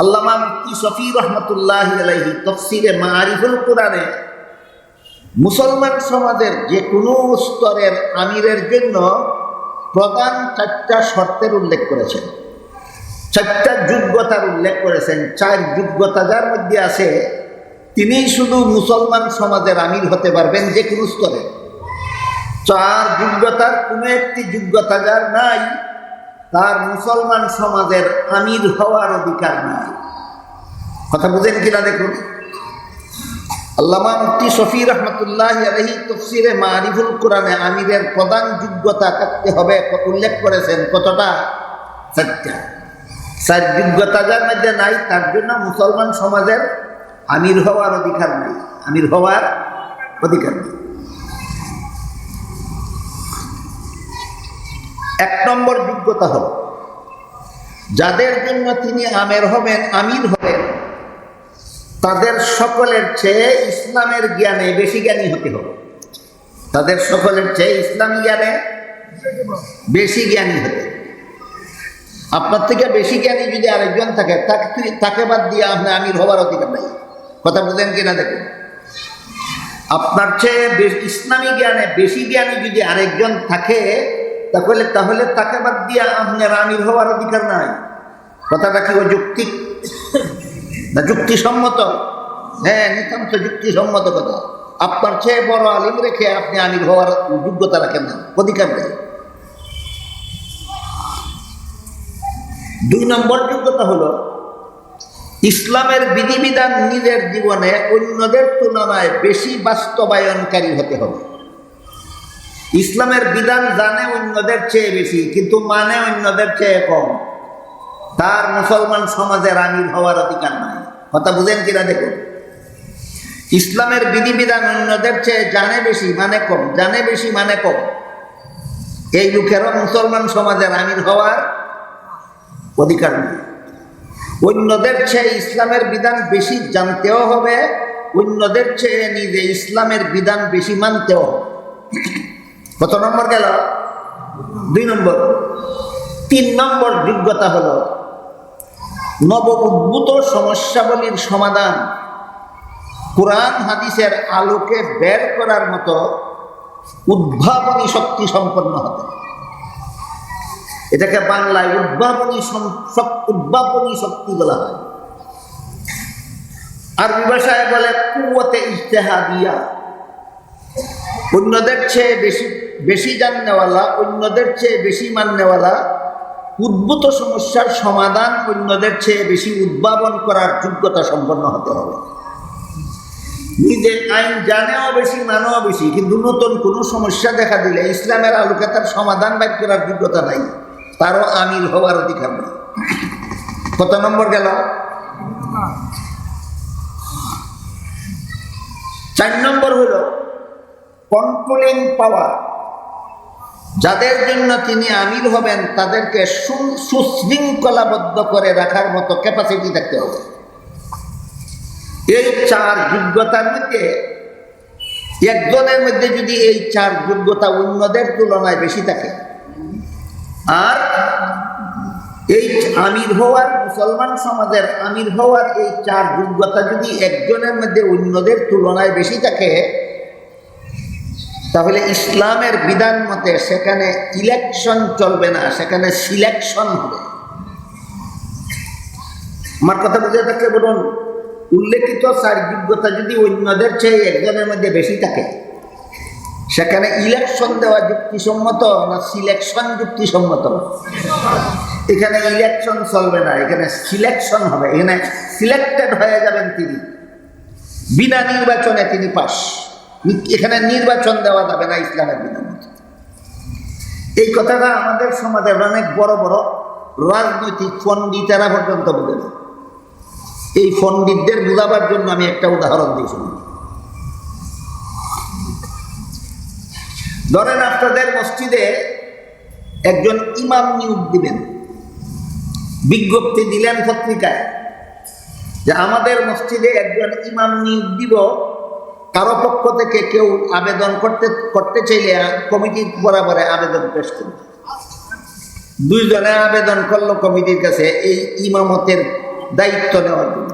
আল্লামা তফসিরে কোরআনে, মুসলমান সমাজের যে কোনো স্তরের আমিরের জন্য প্রধান চারটা শর্তের উল্লেখ করেছেন। চারটা যোগ্যতার উল্লেখ করেছেন। চার যোগ্যতা যার মধ্যে আছে, তিনিই শুধু মুসলমান সমাজের আমির হতে পারবেন যে কোনো স্তরে। চার যোগ্যতার কোনো একটি যোগ্যতা যার নাই তার মুসলমান সমাজের আমির হওয়ার অধিকার নাই। কথা বুঝেন কিনা দেখুন? আল্লামা মুফতি শফি রহমতুল্লাহ আলহি তফসিরে মারিফুল কোরআনে আমিরের প্রধান যোগ্যতা থাকতে হবে উল্লেখ করেছেন কতটা? চারটা। চার যোগ্যতা যার মধ্যে নাই, তার জন্য মুসলমান সমাজের আমির হওয়ার অধিকার নাই। আমির হওয়ার অধিকার নেই। এক নম্বর যোগ্যতা হল, যাদের জন্য তিনি আমের হবেন, আমির হবেন, তাদের সকলের চেয়ে ইসলামের জ্ঞানে বেশি জ্ঞানী হতে হবে। তাদের সকলের চেয়ে ইসলামী জ্ঞানে বেশি জ্ঞানী হতে আপনার থেকে বেশি জ্ঞানী যদি আরেকজন থাকে, তাকে তাকে বাদ দিয়ে আপনি আমির হবার অধিকার নাই। কথা বলেন কিনা দেখুন? আপনার চেয়ে ইসলামী জ্ঞানে বেশি জ্ঞানী যদি আরেকজন থাকে তাহলে তাহলে তাকে বাদ দিয়ে আপনার আমির হওয়ার অধিকার নাই। কথাটা কি যুক্তি? না যুক্তিসম্মত? হ্যাঁ নিতান্ত যুক্তিসম্মত কথা। আপনার চেয়ে বড় আলিম রেখে আপনি আমির হওয়ার যোগ্যতা রাখেন না। অধিকার নেই। দুই নম্বর যোগ্যতা হলো, ইসলামের বিধিবিধান নিজের জীবনে অন্যদের তুলনায় বেশি বাস্তবায়নকারী হতে হবে। ইসলামের বিধান জানে অন্যদের চেয়ে বেশি, কিন্তু মানে অন্যদের চেয়ে কম। তার মুসলমান সমাজের আমির হওয়ার অধিকার নাই। কথা বুঝেন কিনা দেখুন। ইসলামের বিধিবিধান অন্যদের চেয়ে জানে বেশি মানে কম, জানে বেশি মানে কম। এই লোকেরও মুসলমান সমাজের আমির হওয়ার অধিকার নেই। অন্যদের চেয়ে ইসলামের বিধান বেশি জানতেও হবে, অন্যদের চেয়ে নিজে ইসলামের বিধান বেশি মানতেও হবে। কত নম্বর গেল? দুই নম্বর। তিন নম্বর যোগ্যতা হলো নব উদ্ভূত সমস্যাবলীর সমাধান। কোরআন হাদিসের আলোকে বের করার মতো উদ্ভাবনী শক্তি সম্পন্ন হবে। এটাকে বাংলায় উদ্ভাবনী উদ্ভাবনী শক্তি বলা হয়। আরবি ভাষায় বলে কুয়তে ইজতেহাদিয়া। অন্যদের চেয়ে বেশি বেশি জাননেওয়ালা, অন্যদের চেয়ে বেশি মাননেওয়ালা, উদ্ভূত সমস্যার সমাধান অন্যদের চেয়ে বেশি উদ্ভাবন করার যোগ্যতা সম্পন্ন হতে হবে। নিজের আইন জানেও বেশি, মানেও বেশি, কিন্তু নতুন কোনো সমস্যা দেখা দিলে ইসলামের আলোকে তার সমাধান বাইর করার যোগ্যতা নাই। তারও আমির হওয়ার অধিকার নেই। কত নম্বর গেল? চার নম্বর হল কন্ট্রোলিং পাওয়ার যাদের জন্য তিনি আমির হবেন, তাদেরকে সুশৃঙ্খলাবদ্ধ করে রাখার মতো ক্যাপাসিটি থাকতে হবে। এই চার যোগ্যতার মধ্যে একজনের মধ্যে যদি এই চার যোগ্যতা অন্যদের তুলনায় বেশি থাকে, আর এই আমির হওয়ার, মুসলমান সমাজের আমির হওয়ার এই চার যোগ্যতা যদি একজনের মধ্যে অন্যদের তুলনায় বেশি থাকে তাহলে ইসলামের বিধান মতে সেখানে ইলেকশন চলবে না, সেখানে সিলেকশন হবে। আমার কথা বুঝে থাকলে বলুন, উল্লেখিত চার যোগ্যতা যদি অন্যদের চেয়ে একজনের মধ্যে বেশি থাকে, সেখানে ইলেকশন দেওয়া যুক্তিসম্মত না সিলেকশন যুক্তিসম্মত? এখানে ইলেকশন চলবে না, এখানে সিলেকশন হবে, এখানে সিলেক্টেড হয়ে যাবেন তিনি। বিনা নির্বাচনে তিনি পাস। এখানে নির্বাচন দেওয়া যাবে না ইসলামের বিধান এই কথাটা আমাদের সমাজের অনেক বড় বড় রাজনৈতিক পণ্ডিতেরা পর্যন্ত বলে না এই পণ্ডিতদের বোঝাবার জন্য আমি একটা উদাহরণ দিয়ে শুনি। ধরেন আপনাদের মসজিদে একজন ইমাম নিয়োগ দিবেন। বিজ্ঞপ্তি দিলেন পত্রিকায় যে আমাদের মসজিদে একজন ইমাম নিয়োগ দিব কারও পক্ষ থেকে কেউ আবেদন করতে করতে চাইলে কমিটির বরাবরে আবেদন পেশ করবে দুইজনে আবেদন করল কমিটির কাছে, এই ইমামতের দায়িত্ব নেওয়ার জন্য।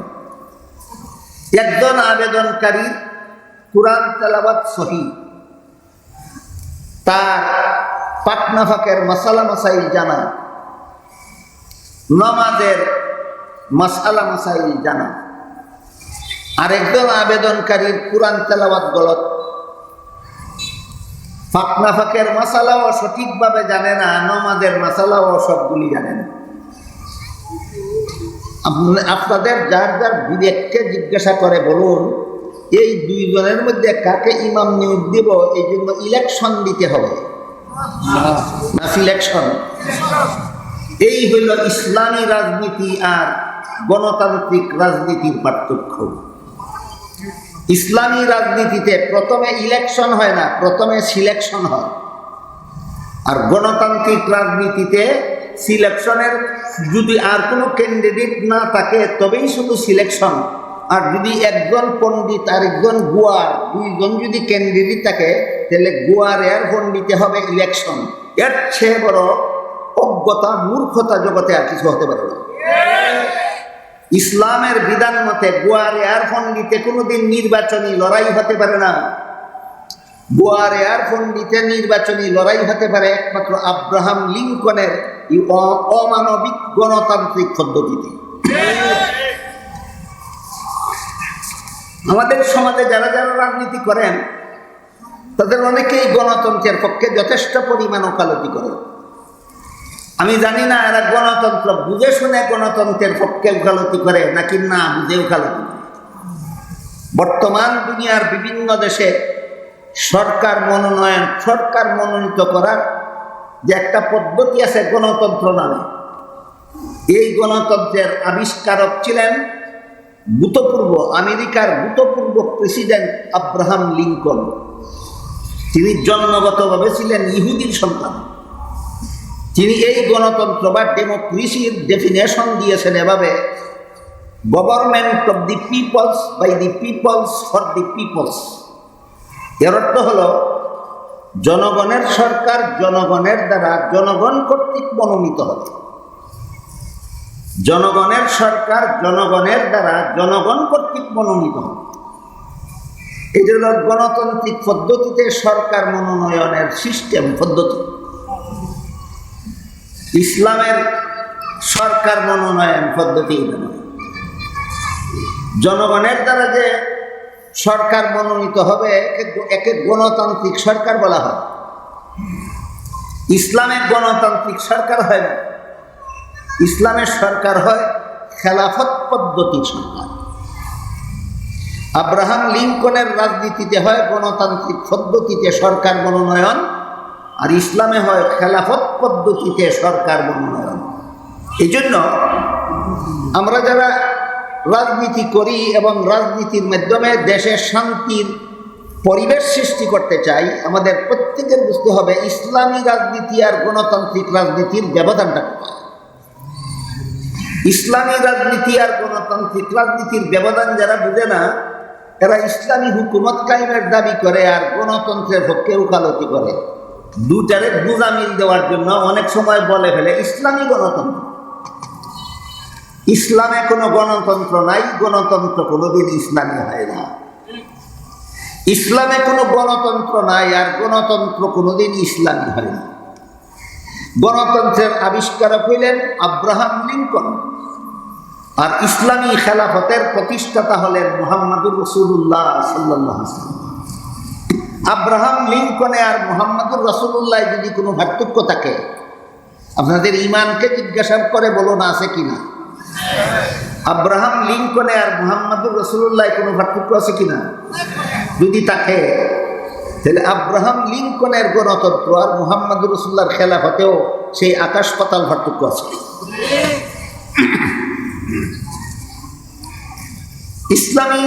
একজন আবেদনকারী কোরআন তেলাবাদ সহি। তার পাটনা ফাঁকের মাসালা মাসাইল জানা। নমাজের মাসালা মাসাইল জানা। আরেকজন আবেদনকারীর কোরআন তেলাবাদ গলত। ফাঁকনা ফাঁকের মাসালাও সঠিকভাবে জানে না, নমাজের মাসালাও সবগুলি জানে না। আপনাদের যার যার বিবেককে জিজ্ঞাসা করে বলুন, এই দুইজনের মধ্যে কাকে ইমাম নিয়োগ দিব, এই জন্য ইলেকশন দিতে হবে। না সিলেকশন এই হইল ইসলামী রাজনীতি আর গণতান্ত্রিক রাজনীতির পার্থক্য। ইসলামী রাজনীতিতে প্রথমে ইলেকশন হয় না, প্রথমে সিলেকশন হয়। আর গণতান্ত্রিক রাজনীতিতে সিলেকশনের যদি আর কোনো ক্যান্ডিডেট না থাকে, তবেই শুধু সিলেকশন আর যদি একজন পণ্ডিত আর একজন গুয়ার, দুইজন যদি ক্যান্ডিডেট থাকে, তাহলে গুয়ার এর পণ্ডিতে হবে ইলেকশন এর চেয়ে বড় অজ্ঞতা, মূর্খতা জগতে আর কিছু হতে পারে না। ইসলামের বিধান মতে গোয়ার এয়ার পণ্ডিতে কোনোদিন নির্বাচনী লড়াই হতে পারে না। গোয়ার এয়ার পণ্ডিতে নির্বাচনী লড়াই হতে পারে একমাত্র আব্রাহাম লিঙ্কনের অমানবিক গণতান্ত্রিক পদ্ধতিতে। আমাদের সমাজে যারা যারা রাজনীতি করেন, তাদের অনেকেই গণতন্ত্রের পক্ষে যথেষ্ট পরিমাণ ওকালতি করে। আমি জানি না এরা গণতন্ত্র, বুঝে শুনে গণতন্ত্রের পক্ষে ওকালতি করে নাকি না বুঝে ওকালতি করে। বর্তমান দুনিয়ার বিভিন্ন দেশে সরকার মনোনয়ন, সরকার মনোনীত করার যে একটা পদ্ধতি আছে গণতন্ত্র নামে। এই গণতন্ত্রের আবিষ্কারক ছিলেন ভূতপূর্ব, আমেরিকার ভূতপূর্ব প্রেসিডেন্ট আব্রাহাম লিঙ্কন। তিনি জন্মগতভাবে ছিলেন ইহুদির সন্তান। তিনি এই গণতন্ত্র বা ডেমোক্রেসির ডেফিনেশন দিয়েছেন এভাবে government of the peoples by the peoples for the peoples এর অর্থ হল, জনগণের সরকার জনগণের দ্বারা জনগণ কর্তৃক মনোনীত হবে। জনগণের সরকার জনগণের দ্বারা জনগণ কর্তৃক মনোনীত হবে। এটা হল গণতান্ত্রিক পদ্ধতিতে সরকার মনোনয়নের সিস্টেম পদ্ধতি। ইসলামের সরকার মনোনয়ন পদ্ধতি জনগণের দ্বারা যে সরকার মনোনীত হবে, একে গণতান্ত্রিক সরকার বলা হয়। ইসলামের গণতান্ত্রিক সরকার হয় না। ইসলামের সরকার হয় খেলাফত পদ্ধতি সরকার। আব্রাহাম লিঙ্কনের রাজনীতিতে হয় গণতান্ত্রিক পদ্ধতিতে সরকার মনোনয়ন আর ইসলামে হয় খেলাফত পদ্ধতিতে সরকার মনোনয়ন। এই জন্য আমরা যারা রাজনীতি করি এবং রাজনীতির মাধ্যমে দেশের শান্তির পরিবেশ সৃষ্টি করতে চাই, আমাদের প্রত্যেকের বুঝতে হবে ইসলামী রাজনীতি আর গণতান্ত্রিক রাজনীতির ব্যবধানটা ইসলামী রাজনীতি আর গণতান্ত্রিক রাজনীতির ব্যবধান যারা বুঝে না, এরা ইসলামী হুকুমত কায়েমের দাবি করে আর গণতন্ত্রের পক্ষে উকালতি করে। দুটারে গুজামিল দেওয়ার জন্য অনেক সময় বলে ফেলে, ইসলামী গণতন্ত্র। ইসলামে কোনো গণতন্ত্র নাই, গণতন্ত্র কোনোদিন ইসলামী হয় না। ইসলামে কোনো গণতন্ত্র নাই আর গণতন্ত্র কোনোদিন ইসলামী হয় না। গণতন্ত্রের আবিষ্কারক হইলেন আব্রাহাম লিঙ্কন। আর ইসলামী খেলাফতের প্রতিষ্ঠাতা হলেন মোহাম্মদুর রসুল্লাহ সাল্লাহ আব্রাহাম লিঙ্কনে আর মোহাম্মদুর রসুল্লাহ যদি কোনো পার্থক্য থাকে, আপনাদের ইমানকে জিজ্ঞাসা করে বলুন আছে কিনা আব্রাহাম লিঙ্কনে আর মোহাম্মদুর রসুল্লাহ কোনো পার্থক্য আছে কিনা যদি থাকে, তাহলে আব্রাহাম লিঙ্কনের গণতন্ত্র আর মোহাম্মদুর রসুল্লাহর খেলাফতেও সেই আকাশ পাতাল পার্থক্য আছে। ইসলামী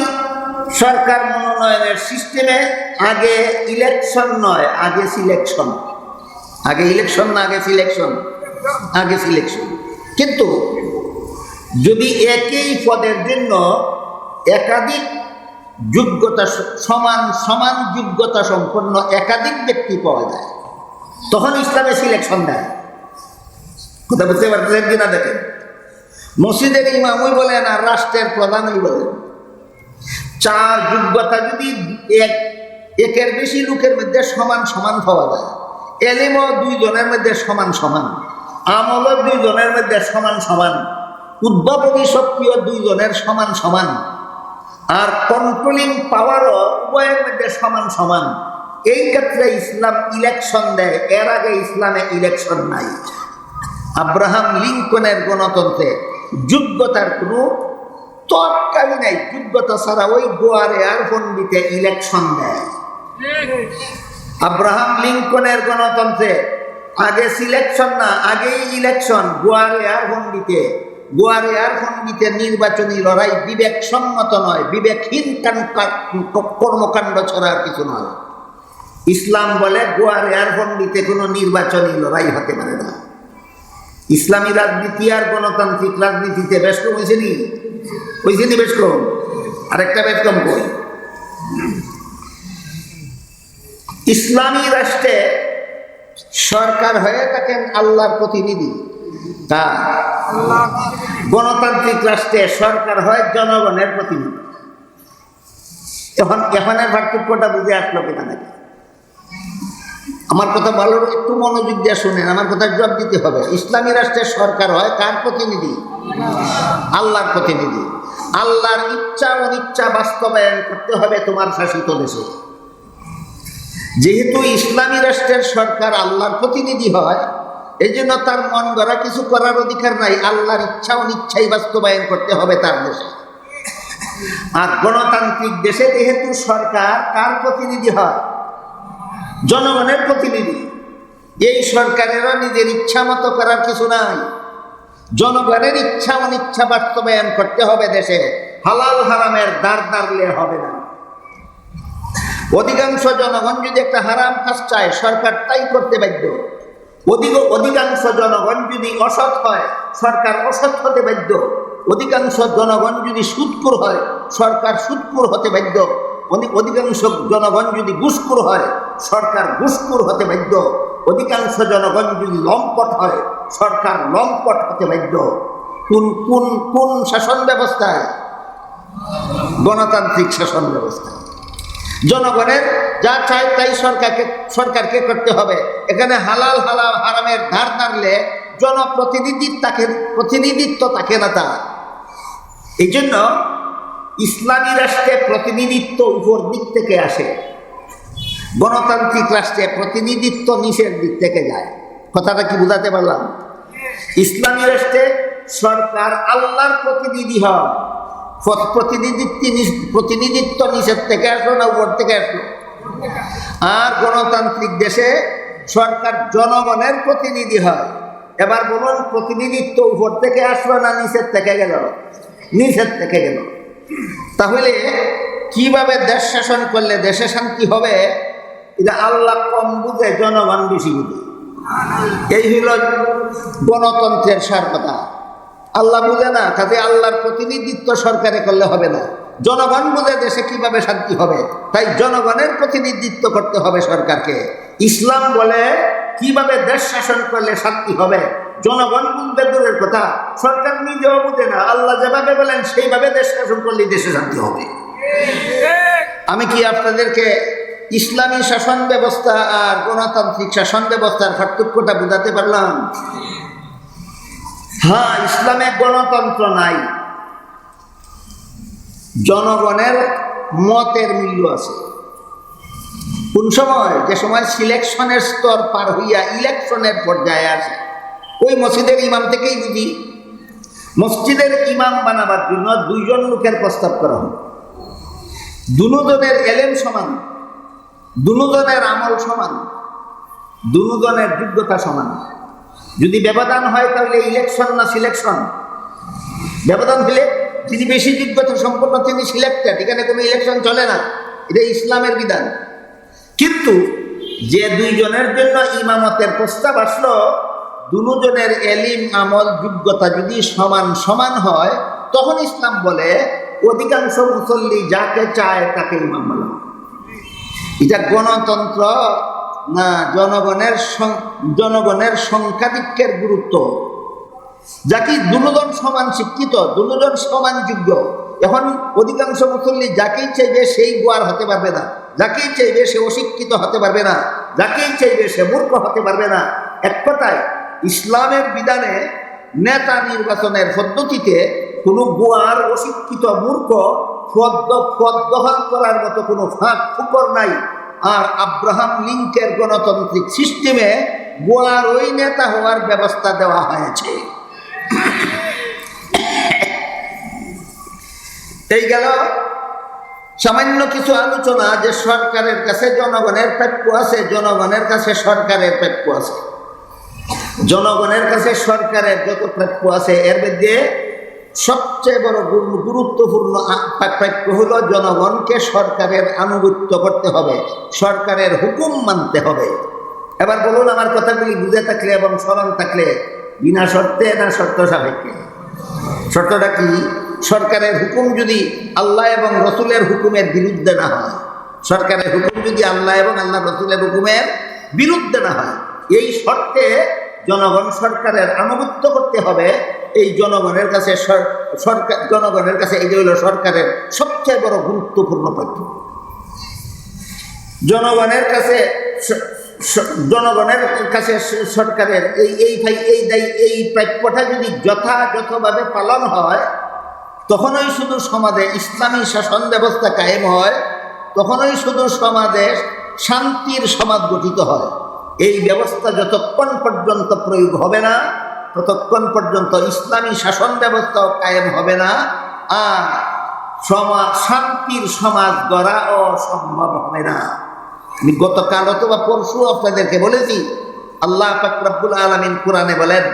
সরকার মনোনয়নের সিস্টেমে আগে ইলেকশন নয়, আগে সিলেকশন আগে ইলেকশন না আগে সিলেকশন আগে সিলেকশন কিন্তু যদি একই পদের জন্য একাধিক যোগ্যতা সমান সমান যোগ্যতা সম্পন্ন একাধিক ব্যক্তি পাওয়া যায়, তখন ইসলামে সিলেকশন দেয় কথা বুঝতে পারতেছেন কিনা দেখেন? মসজিদের ইমামই বলেন আর রাষ্ট্রের প্রধানই বলেন। চার যোগ্যতা যদি এক, একের বেশি লোকের মধ্যে সমান সমান পাওয়া যায়। এলিমও দুইজনের মধ্যে সমান সমান, আমলও দুইজনের মধ্যে সমান সমান, উদ্ভাবনী শক্তিও দুইজনের সমান সমান, আর কন্ট্রোলিং পাওয়ারও উভয়ের মধ্যে সমান সমান। এই ক্ষেত্রে ইসলাম ইলেকশন দেয়, এর আগে ইসলামে ইলেকশন নাই। আব্রাহাম লিঙ্কনের গণতন্ত্রে যোগ্যতার কোনো তৎকালী নাই যোগ্যতা ছাড়া ওই গোয়ার এয়ারফন্ডিতে ইলেকশন দেয় আব্রাহাম লিঙ্কনের গণতন্ত্রে আগে সিলেকশন না, আগেই ইলেকশন গোয়ার এয়ারফন্ডিতে গোয়ার এয়ারফন্ডিতে নির্বাচনী লড়াই বিবেক সম্মত নয়, বিবেকহীন কর্মকাণ্ড ছাড়া আর কিছু নয়। ইসলাম বলে গোয়ার এয়ারফন্ডিতে কোনো নির্বাচনী লড়াই হতে পারে না। ইসলামী রাজনীতি আর গণতান্ত্রিক রাজনীতিতে ব্যস্ত হয়েছে নি? হয়েছে নি বেশ কম। আরেকটা বেশ কম কই? ইসলামী রাষ্ট্রে সরকার হয়ে থাকেন আল্লাহর প্রতিনিধি। তা গণতান্ত্রিক রাষ্ট্রে সরকার হয় জনগণের প্রতিনিধি। এখন এখানের পার্থক্যটা বুঝে আসলো কিনা নাকি? আমার কথা ভালো একটু মনোযোগ দিয়ে শুনেন, আমার কথা জবাব দিতে হবে। ইসলামী রাষ্ট্রের সরকার হয় কার প্রতিনিধি? আল্লাহর প্রতিনিধি। আল্লাহর ইচ্ছা অনিচ্ছা বাস্তবায়ন করতে হবে তোমার শাসিত দেশে। যেহেতু ইসলামী রাষ্ট্রের সরকার আল্লাহর প্রতিনিধি হয় এই জন্য তার মন গড়া কিছু করার অধিকার নাই। আল্লাহর ইচ্ছা অনিচ্ছাই বাস্তবায়ন করতে হবে তার দেশে। আর গণতান্ত্রিক দেশে যেহেতু সরকার কার প্রতিনিধি হয়? জনগণের প্রতিনিধি। এই সরকারেরও নিজের ইচ্ছা মতো করার কিছু নাই। জনগণের ইচ্ছা অনিচ্ছা বাস্তবায়ন করতে হবে দেশে। হালাল হারামের দাঁড় দাঁড়লে হবে না। অধিকাংশ জনগণ যদি একটা হারাম কাজ চায়, সরকার তাই করতে বাধ্য। অধিক অধিকাংশ জনগণ যদি অসৎ হয়, সরকার অসৎ হতে বাধ্য। অধিকাংশ জনগণ যদি সুদকুর হয়, সরকার সুদকুর হতে বাধ্য। অধিকাংশ জনগণ যদি ঘুষকুর হয় সরকার ঘুষকুর হতে বাধ্য। অধিকাংশ জনগণ যদি লম্পট হয়, সরকার লম্পট হতে বাধ্য। কোন কোন কোন শাসন ব্যবস্থায়? গণতান্ত্রিক শাসন ব্যবস্থা জনগণের যা চাই তাই সরকারকে সরকারকে করতে হবে। এখানে হালাল হালাল, হারামের ধার নাড়লে জনপ্রতিনিধিত্ব তাকে, প্রতিনিধিত্ব তাকে না তা এই জন্য ইসলামী রাষ্ট্রে প্রতিনিধিত্ব উপর দিক থেকে আসে। গণতান্ত্রিক রাষ্ট্রে প্রতিনিধিত্ব নিচের দিক থেকে যায়। কথাটা কি বোঝাতে পারলাম? ইসলামী রাষ্ট্রে সরকার আল্লাহর প্রতিনিধি হয় প্রতিনিধিত্ব প্রতিনিধিত্ব নিচের থেকে আসলো না উপর থেকে আসলো? আর গণতান্ত্রিক দেশে সরকার জনগণের প্রতিনিধি হয়। এবার বলুন, প্রতিনিধিত্ব উপর থেকে আসলো না নিচের থেকে গেল? নিচের থেকে গেল। তাহলে কীভাবে দেশ শাসন করলে দেশে শান্তি হবে? এটা আল্লাহ কম বুঝে, জনগণ বেশি বুঝে। এই হইল গণতন্ত্রের সার কথা আল্লাহ বুঝে না, তাতে আল্লাহর প্রতিনিধিত্ব সরকারে করলে হবে না। জনগণ বুঝে দেশে কীভাবে শান্তি হবে, তাই জনগণের প্রতিনিধিত্ব করতে হবে সরকারকে। ইসলাম বলে, কীভাবে দেশ শাসন করলে শান্তি হবে? জনগণ বুঝবে দূরের কথা, সরকার নিজেও বুঝে না। আল্লাহ যেভাবে বলেন, সেইভাবে দেশ শাসন করলে দেশে শান্তি হবে। আমি কি আপনাদেরকে ইসলামী শাসন ব্যবস্থা আর গণতান্ত্রিক শাসন ব্যবস্থার পার্থক্যটা বোঝাতে পারলাম। হ্যাঁ ইসলামে গণতন্ত্র নাই। জনগণের মতের মূল্য আছে। কোন সময়? যে সময় সিলেকশনের স্তর পার হইয়া ইলেকশনের পর্যায়ে আছে ওই মসজিদের ইমাম থেকেই বুঝি। মসজিদের ইমাম বানাবার জন্য দুইজন লোকের প্রস্তাব করা হয়। দুজনের এলেম সমান। দুজনের আমল সমান দুজনের যোগ্যতা সমান। যদি ব্যবধান হয় তাহলে ইলেকশন না সিলেকশন ব্যবধান হলে যিনি বেশি যোগ্যতা সম্পন্ন তিনি সিলেক্টেড এখানে কোনো ইলেকশন চলে না। এটা ইসলামের বিধান। কিন্তু যে দুইজনের জন্য ইমামতের প্রস্তাব আসলো দুজনের এলিম আমল যোগ্যতা যদি সমান সমান হয়, তখন ইসলাম বলে, অধিকাংশ মুসল্লি যাকে চায় তাকে ইমাম বানাও এটা গণতন্ত্র না জনগণের জনগণের সংখ্যাধিক্যের গুরুত্ব। যাকে দুজন সমান শিক্ষিত, দুজন সমান যোগ্য। এখন অধিকাংশ মুসল্লি যাকেই চাইবে সেই গোয়ার হতে পারবে না। যাকেই চাইবে সে অশিক্ষিত হতে পারবে না। যাকেই চাইবে সে মূর্খ হতে পারবে না। এক কথায়, ইসলামের বিধানে নেতা নির্বাচনের পদ্ধতিতে কোনো গোয়ার অশিক্ষিত মূর্খ পদ্মহন করার মতো কোনো ফাঁক ফুকর নাই। আর আব্রাহাম লিঙ্কের গণতান্ত্রিক সিস্টেমে গোয়ার ওই নেতা হওয়ার ব্যবস্থা দেওয়া হয়েছে। এই গেল সামান্য কিছু আলোচনা যে সরকারের কাছে, জনগণের প্রাপ্য আছে, জনগণের কাছে সরকারের প্রাপ্য আছে। জনগণের কাছে সরকারের যত প্রাপ্য আছে, এর মধ্যে সবচেয়ে বড় গুরুত্বপূর্ণ প্রাপ্য হলো জনগণকে সরকারের আনুগত্য করতে হবে, সরকারের হুকুম মানতে হবে। এবার বলুন আমার কথাগুলি বুঝে থাকলে এবং স্মরণ থাকলে, বিনা শর্তে না শর্ত সাপেক্ষে। শর্তটা কি? সরকারের হুকুম যদি আল্লাহ এবং রসুলের হুকুমের বিরুদ্ধে না হয়, সরকারের হুকুম যদি আল্লাহ এবং আল্লাহ রসুলের হুকুমের বিরুদ্ধে না হয়, এই শর্তে জনগণ সরকারের আনুগত্য করতে হবে এই জনগণের কাছে সরকার, জনগণের কাছে এই যে হলো সরকারের সবচেয়ে বড় গুরুত্বপূর্ণ পক্ষ জনগণের কাছে জনগণের কাছে সরকারের এই এই ভাই এই দায়ী, এই প্রাপ্যটা যদি যথাযথভাবে পালন হয়, তখনই শুধু সমাজে ইসলামী শাসন ব্যবস্থা কায়েম হয়, তখনই শুধু সমাজে শান্তির সমাজ গঠিত হয়। এই ব্যবস্থা যতক্ষণ পর্যন্ত প্রয়োগ হবে না ততক্ষণ পর্যন্ত ইসলামী শাসন ব্যবস্থাও কায়েম হবে না, আর সমাজ, শান্তির সমাজ গড়া অসম্ভব হবে না। আমি গতকাল অথবা পরশু আপনাদেরকে বলেছি, আল্লাহ ফাকরাবুল আলমিন কোরআনে বলেন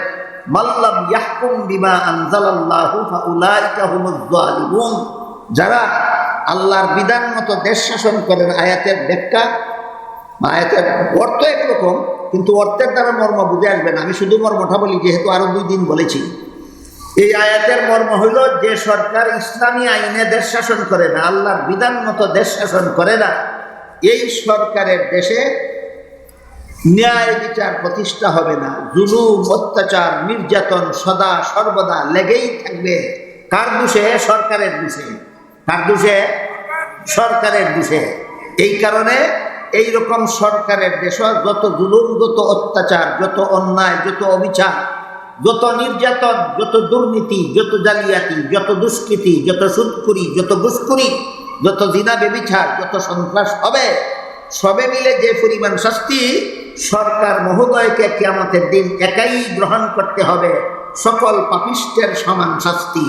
মাল্লাম ইয়াহকুম বিমা আনজালাল্লাহু যারা আল্লাহর বিধান মতো দেশ শাসন করেন আয়াতের ব্যাখ্যা আয়াতের অর্থ একরকম, কিন্তু অর্থের দ্বারা মর্ম বুঝে আসবে না। আমি শুধু মর্মটা বলি, যেহেতু আরও দুই দিন বলেছি। এই আয়াতের মর্ম হইল যে সরকার ইসলামী আইনে দেশ শাসন করে না, আল্লাহর বিধান মতো দেশ শাসন করে না, এই সরকারের দেশে ন্যায় বিচার প্রতিষ্ঠা হবে না। জুলুম, অত্যাচার, নির্যাতন সদা, সর্বদা লেগেই থাকবে। কার দোষে? সরকারের দোষে। কার দোষে? সরকারের দোষে। এই কারণে এই রকম সরকারের দেশ যত জুলুম, যত অত্যাচার, যত অন্যায়, যত অবিচার, যত নির্যাতন, যত দুর্নীতি, যত জালিয়াতি, যত দুষ্কৃতি, যত সুদকুরি যত ঘুষখুরি, যত জিনা বেবিচার, যত সন্ত্রাস হবে, সবে মিলে যে পরিমাণ শাস্তি সরকার মহোদয়কে কিয়ামতের দিন একাই গ্রহণ করতে হবে, সকল পাপিষ্টের সমান শাস্তি।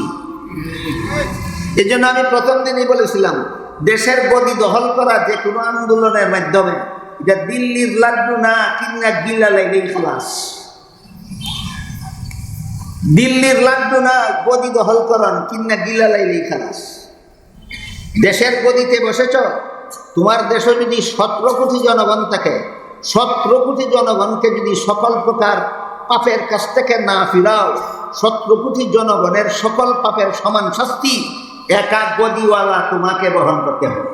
এই জন্য আমি প্রথম দিনই বলেছিলাম দেশের গদি দখল করা যে কোনো আন্দোলনের মাধ্যমে, এটা দিল্লির লাড্ডু না কিনা গিলা লাগলেই খালাস। দিল্লির লাড্ডু না গদি দখল করান কিনা গিলা লাইলেই খালাস। দেশের গদিতে বসেছ, তোমার দেশে যদি সতেরো কোটি জনগণ থাকে, সতেরো কোটি জনগণকে যদি সকল প্রকার পাপের কাছ থেকে না ফিরাও, সতেরো কোটি জনগণের সকল পাপের সমান শাস্তি একা গদিওয়ালা তোমাকে বহন করতে হবে।